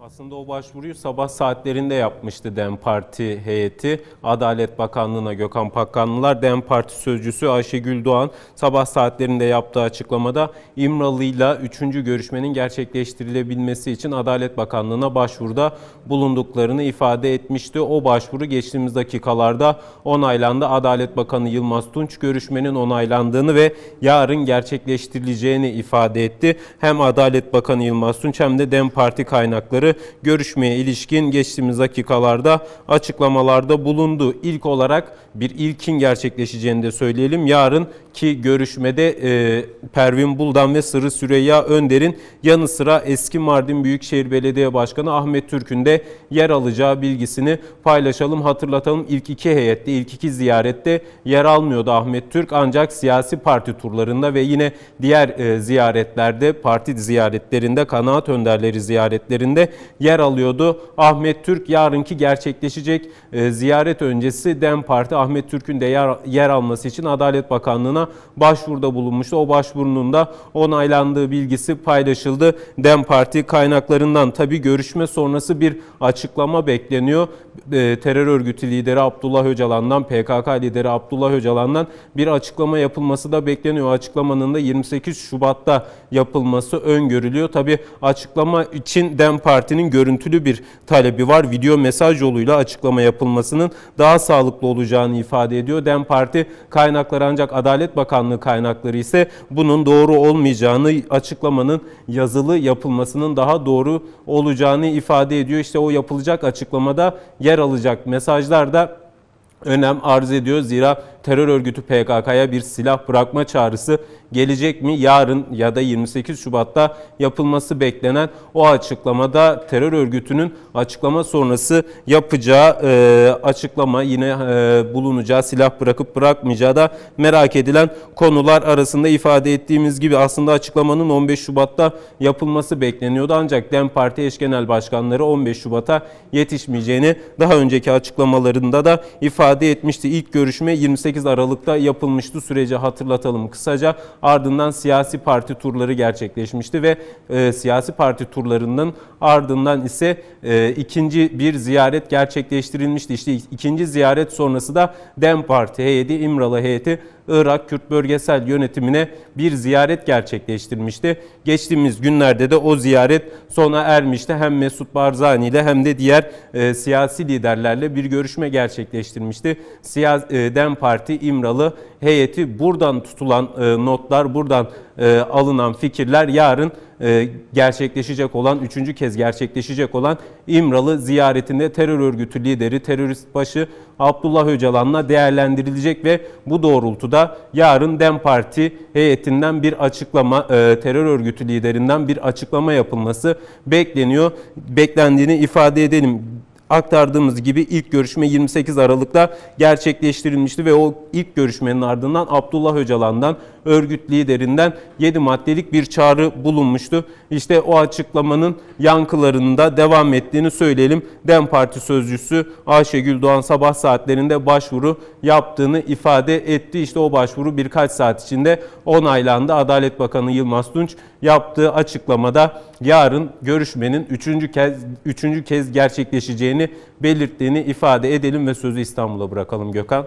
Aslında o başvuruyu sabah saatlerinde yapmıştı DEM Parti heyeti. Adalet Bakanlığı'na Gökhan Pakkanlılar, DEM Parti sözcüsü Ayşegül Doğan sabah saatlerinde yaptığı açıklamada İmralı'yla 3. görüşmenin gerçekleştirilebilmesi için Adalet Bakanlığı'na başvuruda bulunduklarını ifade etmişti. O başvuru geçtiğimiz dakikalarda onaylandı. Adalet Bakanı Yılmaz Tunç görüşmenin onaylandığını ve yarın gerçekleştirileceğini ifade etti. Hem Adalet Bakanı Yılmaz Tunç hem de DEM Parti kaynakları görüşmeye ilişkin geçtiğimiz dakikalarda açıklamalarda bulundu. İlk olarak bir ilkin gerçekleşeceğini de söyleyelim. Yarın ki görüşmede e, Pervin Buldan ve Sırrı Süreyya Önder'in yanı sıra eski Mardin Büyükşehir Belediye Başkanı Ahmet Türk'ün de yer alacağı bilgisini paylaşalım. Hatırlatalım ilk iki heyette, ilk iki ziyarette yer almıyordu Ahmet Türk ancak siyasi parti turlarında ve yine diğer e, ziyaretlerde, parti ziyaretlerinde, kanaat önderleri ziyaretlerinde yer alıyordu. Ahmet Türk yarınki gerçekleşecek e, ziyaret öncesi DEM Parti Ahmet Türk'ün de yer, yer alması için Adalet Bakanlığı'na başvuruda bulunmuştu. O başvurunun da onaylandığı bilgisi paylaşıldı. DEM Parti kaynaklarından tabi görüşme sonrası bir açıklama bekleniyor. E, terör örgütü lideri Abdullah Öcalan'dan, PKK lideri Abdullah Öcalan'dan bir açıklama yapılması da bekleniyor. Açıklamanın da 28 Şubat'ta yapılması öngörülüyor. Tabi açıklama için DEM Parti'nin görüntülü bir talebi var. Video mesaj yoluyla açıklama yapılmasının daha sağlıklı olacağını ifade ediyor. DEM Parti kaynakları ancak Adalet Bakanlığı kaynakları ise bunun doğru olmayacağını, açıklamanın yazılı yapılmasının daha doğru olacağını ifade ediyor. İşte o yapılacak açıklamada yer alacak mesajlar da önem arz ediyor. Zira terör örgütü PKK'ya bir silah bırakma çağrısı gelecek mi? Yarın ya da 28 Şubat'ta yapılması beklenen o açıklamada terör örgütünün açıklama sonrası yapacağı e, açıklama yine e, bulunacağı silah bırakıp bırakmayacağı da merak edilen konular arasında ifade ettiğimiz gibi aslında açıklamanın 15 Şubat'ta yapılması bekleniyordu. Ancak DEM Parti eş genel başkanları 15 Şubat'a yetişmeyeceğini daha önceki açıklamalarında da ifade etmişti. İlk görüşme 28 Aralık'ta yapılmıştı. Süreci hatırlatalım kısaca. Ardından siyasi parti turları gerçekleşmişti ve e, siyasi parti turlarının ardından ise e, ikinci bir ziyaret gerçekleştirilmişti. İşte ikinci ziyaret sonrası da DEM Parti heyeti, İmralı heyeti Irak Kürt Bölgesel Yönetimine bir ziyaret gerçekleştirmişti. Geçtiğimiz günlerde de o ziyaret sona ermişti. Hem Mesut Barzani ile hem de diğer e, siyasi liderlerle bir görüşme gerçekleştirmişti. Siyas e, DEM Parti İmralı heyeti buradan tutulan e, notlar, buradan e, alınan fikirler yarın e, gerçekleşecek olan, üçüncü kez gerçekleşecek olan İmralı ziyaretinde terör örgütü lideri, terörist başı Abdullah Öcalan'la değerlendirilecek ve bu doğrultuda yarın DEM Parti heyetinden bir açıklama, e, terör örgütü liderinden bir açıklama yapılması bekleniyor. Beklendiğini ifade edelim aktardığımız gibi ilk görüşme 28 Aralık'ta gerçekleştirilmişti ve o ilk görüşmenin ardından Abdullah Öcalan'dan örgüt liderinden 7 maddelik bir çağrı bulunmuştu. İşte o açıklamanın yankılarında devam ettiğini söyleyelim. DEM Parti sözcüsü Ayşegül Doğan sabah saatlerinde başvuru yaptığını ifade etti. İşte o başvuru birkaç saat içinde onaylandı. Adalet Bakanı Yılmaz Tunç yaptığı açıklamada yarın görüşmenin üçüncü kez üçüncü kez gerçekleşeceğini belirttiğini ifade edelim ve sözü İstanbul'a bırakalım Gökhan.